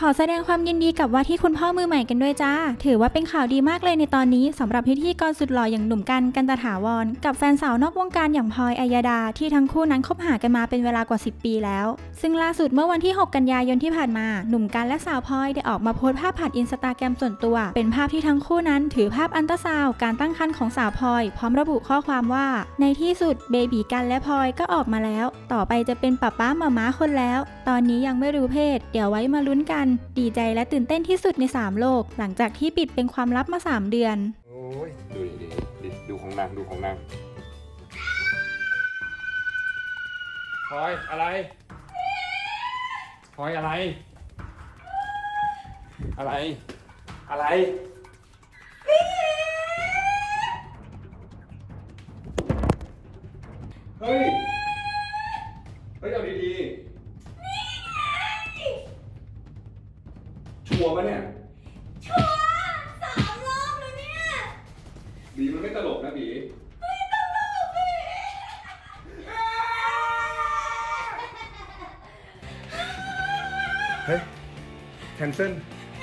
ขอแสดงความยินดีกับว่าที่คุณพ่อมือใหม่กันด้วยจ้า ถือว่าเป็นข่าวดีมากเลยในตอนนี้สำหรับพิธีกรสุดหล่ออย่างหนุ่มกันกันตถาวร กับแฟนสาวนอกวงการอย่างพลอยอัยดา ที่ทั้งคู่นั้นคบหากันมาเป็นเวลากว่า 10 ปีแล้ว ซึ่งล่าสุดเมื่อวันที่ 6 กันยายนที่ผ่านมา หนุ่มกันและสาวพลอยได้ออกมาโพสต์ภาพผ่านอินสตาแกรมส่วนตัว เป็นภาพที่ทั้งคู่นั้น ถือภาพอันตราซาวการตั้งครรภ์ของสาวพลอย พร้อมระบุข้อความว่า ในที่สุดเบบีกันและพลอยก็ออกมาแล้ว ต่อไปจะเป็นป้าป้าหมาม้าคนแล้ว ตอนนี้ยังไม่รู้เพศ เดี๋ยวไว้มาลุ้นกันดีใจและตื่นเต้นที่สุดใน 3 โลก หลังจากที่ปิดเป็นความลับมา 3 เดือน โอ้ยดูดิดิดูของนางดูของนางพลอยอะไรพลอยอะไร อะไร อะไร เฮ้ย เฮ้ยเอาดีๆ วร์ปะเนี่ยสามรอบแล้วเนี่ย บีมันไม่ตลกนะบีเฮ้ย แคนเซิล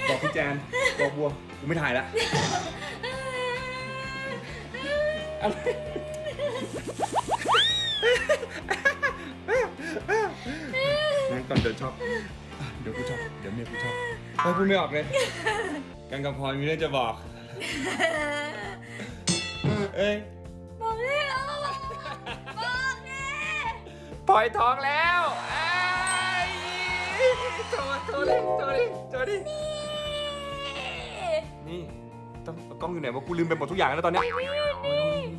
บอกพี่แจน บอกบัว กูไม่ถ่ายละอะไรงั้นก่อนเดินชอบอะเดี๋ยวกูชอบเดี๋ยวเมียกูชอบเฮ้ยพูดไม่ออกเลย กันกับพลอยมีเรื่องจะบอก เอ้ยบอกเลยเหรอบอกแน่ปล่อยท้องแล้วไอ้ยโทรโทรเลยโทรเลยโทรดินี่ต้องกล้องอยู่ไหนวะกูลืมไปหมดทุกอย่างแล้วตอนเนี้ยโอ้ย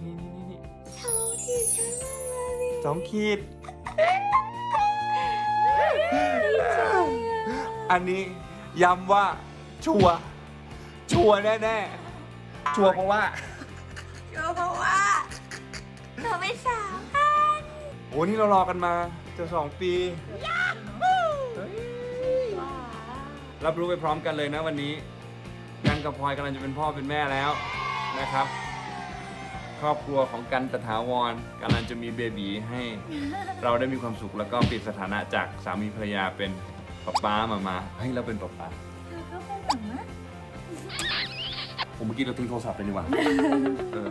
นี่นี่นี่นี่เท่าที่ฉันมาเลยสองขีดดีใจอะ อันนี้ย้ำว่าชัวร์ชัวร์แน่ๆ ชัวร์เพราะว่าก็เพราะว่าเราไปสาวกันโอ้นี่เรารอกันมาจะสองปีว้ารับรู้ไปพร้อมกันเลยนะวันนี้ กันกับพลอยกำลังจะเป็นพ่อเป็นแม่แล้วนะครับ ครอบครัวของกันตถาวรกำลังจะมีเบบีให้ เราได้มีความสุขแล้วก็ปิดสถานะจากสามีภรรยาเป็น ป๊าป๊ามามาให้เราเป็นป๊าป๊าเธอก็เป็นหนังนะ ผมเมื่อกี้เราทิ้งโทรศัพท์ไปนี่หว่า เออ